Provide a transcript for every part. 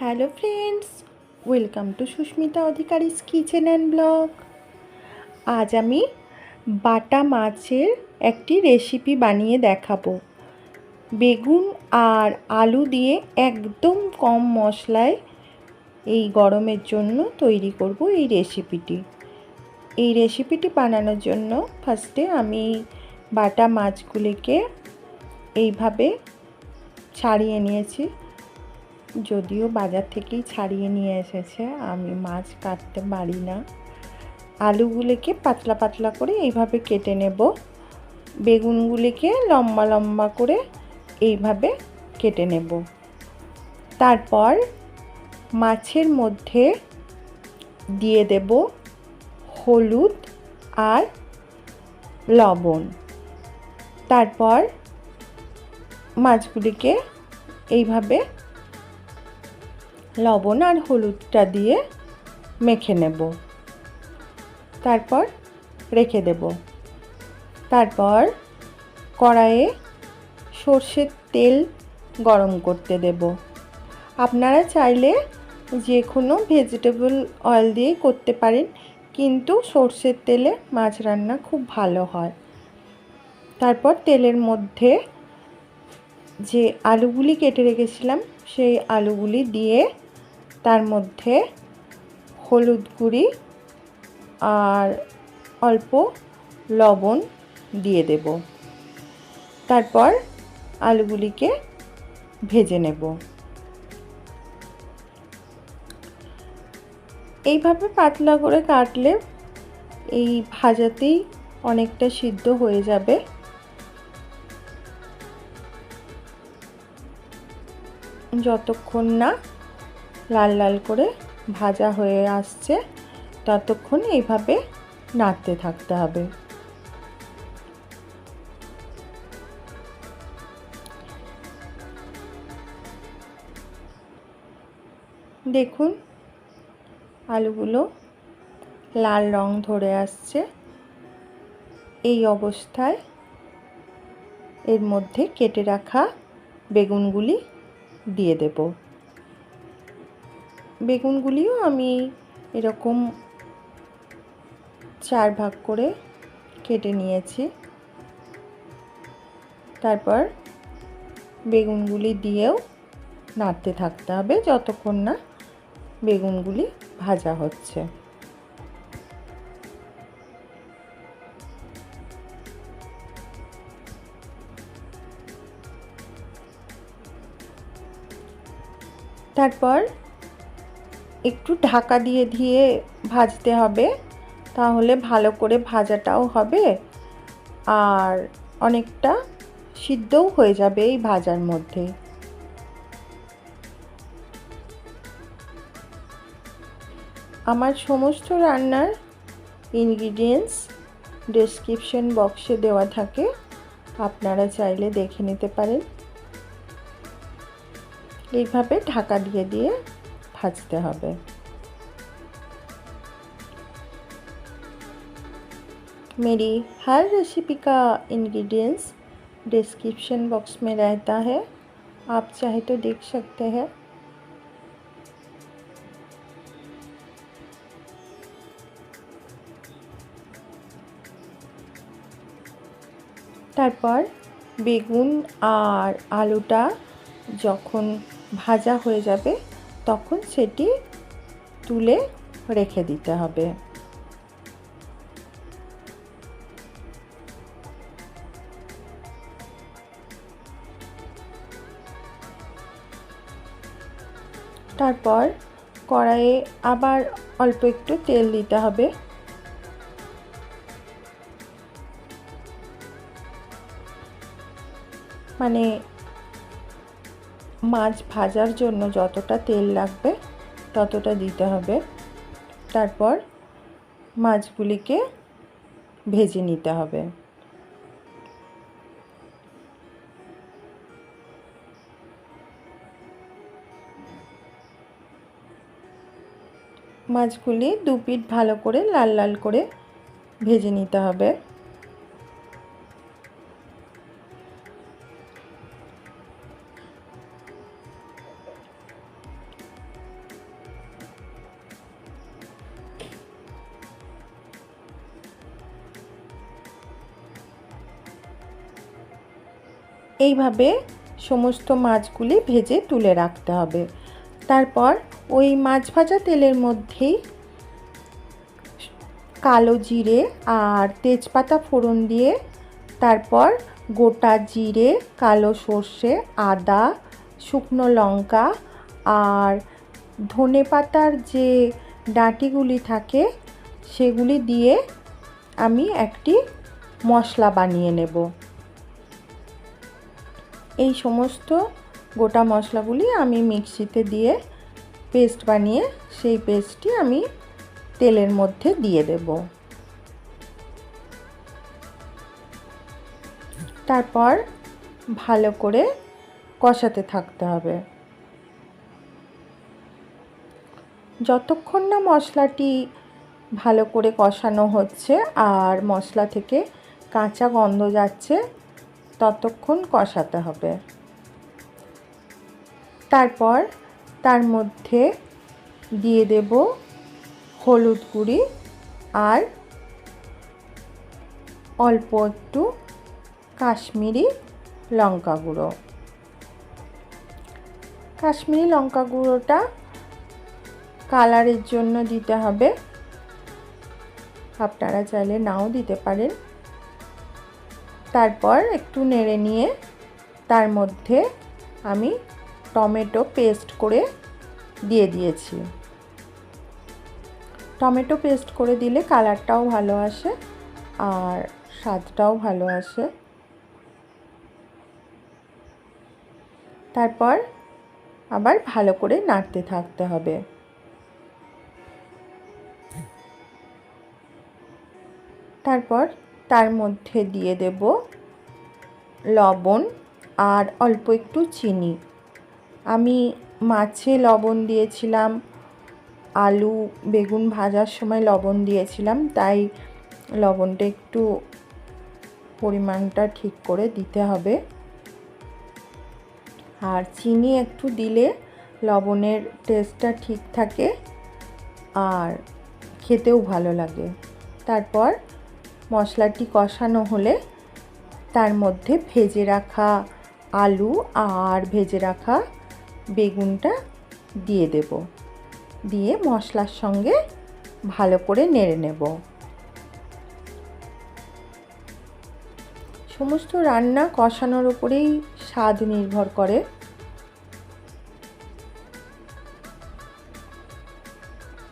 Hello friends welcome to Susmita Adhikari's kitchen and blog আজ আমি বাটা মাছের একটি রেসিপি বানিয়ে দেখাবো। বেগুন আর আলু দিয়ে একদম কম মশলায় এই গরমের জন্য তৈরি করব এই রেসিপিটি এই রেসিপিটি বানানোর জন্য ফার্স্টে আমি বাটা মাছগুলিকে এইভাবে ছাড়িয়ে নিয়েছি। যদিও বাজার থেকেই ছাড়িয়ে নিয়ে এসেছে, আমি মাছ কাটতে পারি না। আলুগুলিকে পাতলা পাতলা করে এইভাবে কেটে নেব। বেগুনগুলিকে লম্বা লম্বা করে এইভাবে কেটে নেব। তারপর মাছের মধ্যে দিয়ে দেব হলুদ আর লবণ। তারপর মাছগুলিকে এইভাবে লবণ আর হলুদটা দিয়ে মেখে নেব। তারপর রেখে দেব। তারপর কড়াইয়ে সর্ষের তেল গরম করতে দেব। আপনারা চাইলে যে কোনো ভেজিটেবল অয়েল দিয়েই করতে পারেন, কিন্তু সর্ষের তেলে মাছ রান্না খুব ভালো হয়। তারপর তেলের মধ্যে যে আলুগুলি কেটে রেখেছিলাম, সেই আলুগুলি দিয়ে তার মধ্যে হলুদ গুঁড়ি আর অল্প লবণ দিয়ে দেব। তারপর আলুগুলিকে ভেজে নেব। এইভাবে পাতলা করে কাটলে এই ভাজাতেই অনেকটা সিদ্ধ হয়ে যাবে। যতক্ষণ না লাল লাল করে ভাজা হয়ে আসছে, ততক্ষণ এইভাবে নাড়তে থাকতে হবে। দেখুন, আলুগুলো লাল রং ধরে আসছে। এই অবস্থায় এর মধ্যে কেটে রাখা বেগুনগুলি দিয়ে দেব। বেগুনগুলিও আমি এরকম চার ভাগ করে কেটে নিয়েছি। তারপর বেগুনগুলি দিয়েও নাড়তে থাকতে হবে যতক্ষণ না বেগুনগুলি ভাজা হচ্ছে। তারপর একটু ঢাকা দিয়ে দিয়ে ভাজতে হবে, তাহলে ভালো করে ভাজাটাও হবে। আর অনেকটা সিদ্ধও হয়ে যাবে এই ভাজার মধ্যে। আমার সমস্ত রান্নার ইনগ্রিডিয়েন্টস ডেসক্রিপশন বক্সে দেওয়া থাকে, আপনারা চাইলে দেখে নিতে পারেন। এইভাবে ঢাকা দিয়ে দিয়ে ভাজতে হবে मेरी हर रेसिपी का इंग्रेडिएंट्स डिस्क्रिप्शन बॉक्स में रहता है आप चाहे तो देख सकते हैं তারপর বেগুন আর আলুটা যখন ভাজা হয়ে যাবে তখন সেটি তুলে রেখে দিতে হবে। তারপর কড়াইয়ে আবার অল্প একটু তেল দিতে হবে। মানে মাছ ভাজার জন্য যতটা তেল লাগবে ততটা দিতে হবে। তারপর মাছগুলিকে ভেজে নিতে হবে। মাছগুলি দু পিঠ ভালো করে লাল লাল করে ভেজে নিতে হবে। এইভাবে সমস্ত মাছগুলি ভেজে তুলে রাখতে হবে। তারপর ওই মাছ ভাজা তেলের মধ্যেই কালো জিরে আর তেজপাতা ফোড়ন দিয়ে তারপর গোটা জিরে, কালো সর্ষে, আদা, শুকনো লঙ্কা আর ধনে পাতার যে ডাঁটিগুলি থাকে সেগুলি দিয়ে আমি একটি মশলা বানিয়ে নেব। এই সমস্ত গোটা মশলাগুলি আমি মিক্সিতে দিয়ে পেস্ট বানিয়ে সেই পেস্টটি আমি তেলের মধ্যে দিয়ে দেব। তারপর ভালো করে কষাতে থাকতে হবে। যতক্ষণ না মশলাটি ভালো করে কষানো হচ্ছে আর মশলা থেকে কাঁচা গন্ধ যাচ্ছে ততক্ষণ কষাতে হবে। তারপর তার মধ্যে দিয়ে দেব হলুদ গুঁড়ি আর অল্প একটু কাশ্মীরি লঙ্কা গুঁড়ো। কাশ্মীরি লঙ্কা গুঁড়োটা কালারের জন্য দিতে হবে। আপনারা চাইলে নাও দিতে পারেন। তারপর একটু নেড়ে নিয়ে তার মধ্যে আমি টমেটো পেস্ট করে দিয়ে দিয়েছি। টমেটো পেস্ট করে দিলে কালারটাও ভালো আসে আর স্বাদটাও ভালো আসে। তারপর আবার ভালো করে নাড়তে থাকতে হবে। তারপর তার মধ্যে দিয়ে দেব লবণ আর অল্প একটু চিনি। আমি মাছে লবণ দিয়েছিলাম, আলু, বেগুন ভাজার সময় লবণ দিয়েছিলাম, তাই লবণটা একটু পরিমাণটা ঠিক করে দিতে হবে। আর চিনি একটু দিলে লবণের টেস্টটা ঠিক থাকে আর খেতেও ভালো লাগে। তারপর মশলাটি কষানো হলে তার মধ্যে ভেজে রাখা আলু আর ভেজে রাখা বেগুনটা দিয়ে দেব। দিয়ে মশলার সঙ্গে ভালো করে নেড়ে নেব। সমস্ত রান্না কষানোর উপরেই স্বাদ নির্ভর করে।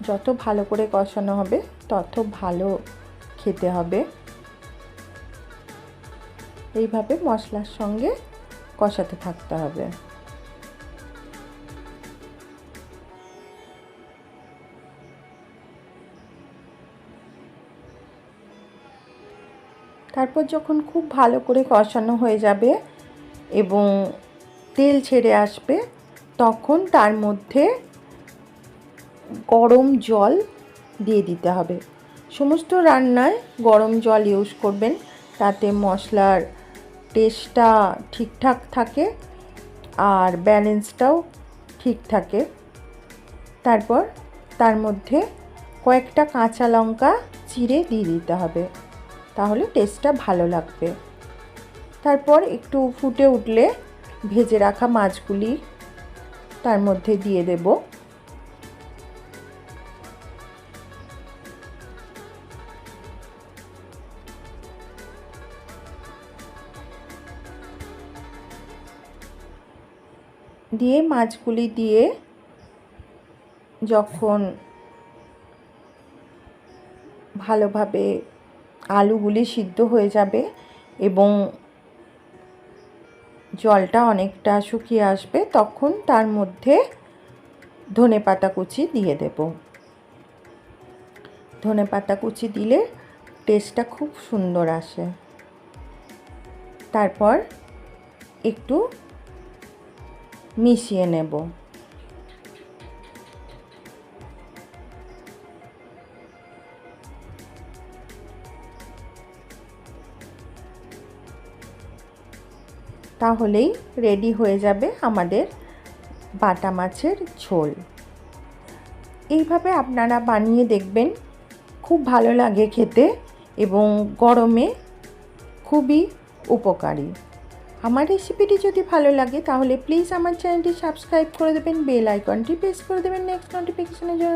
যত ভালো করে কষানো হবে, তত ভালো খেতে হবে। এইভাবে মশলার সঙ্গে কষাতে থাকতে হবে। তারপর যখন খুব ভালো করে কষানো হয়ে যাবে এবং তেল ছেড়ে আসবে, তখন তার মধ্যে গরম জল দিয়ে দিতে হবে। সমস্ত রান্নায় গরম জল ইউজ করবেন। তাতে মশলার টেস্টটা ঠিকঠাক থাকে আর ব্যালেন্সটাও ঠিক থাকে। তারপর তার মধ্যে কয়েকটা কাঁচা লঙ্কা চিড়ে দিয়ে দিতে হবে। তাহলে টেস্টটা ভালো লাগবে। তারপর একটু ফুটে উঠলে ভেজে রাখা মাছগুলি তার মধ্যে দিয়ে দেবো। দিয়ে মাছগুলি দিয়ে যখন ভালোভাবে আলুগুলি সিদ্ধ হয়ে যাবে এবং জলটা অনেকটা শুকিয়ে আসবে, তখন তার মধ্যে ধনে পাতা কুচি দিয়ে দেব। ধনে পাতা কুচি দিলে টেস্টটা খুব সুন্দর আসে। তারপর একটু মিশিয়ে নেব। তাহলেই রেডি হয়ে যাবে আমাদের বাটা মাছের ঝোল। এইভাবে আপনারা বানিয়ে দেখবেন, খুব ভালো লাগে খেতে এবং গরমে খুবই উপকারী। আমার রেসিপিটি যদি ভালো লাগে, তাহলে প্লিজ আমার চ্যানেলটি সাবস্ক্রাইব করে দেবেন বেল আইকনটি প্রেস করে দেবেন নেক্সট নোটিফিকেশনের জন্য।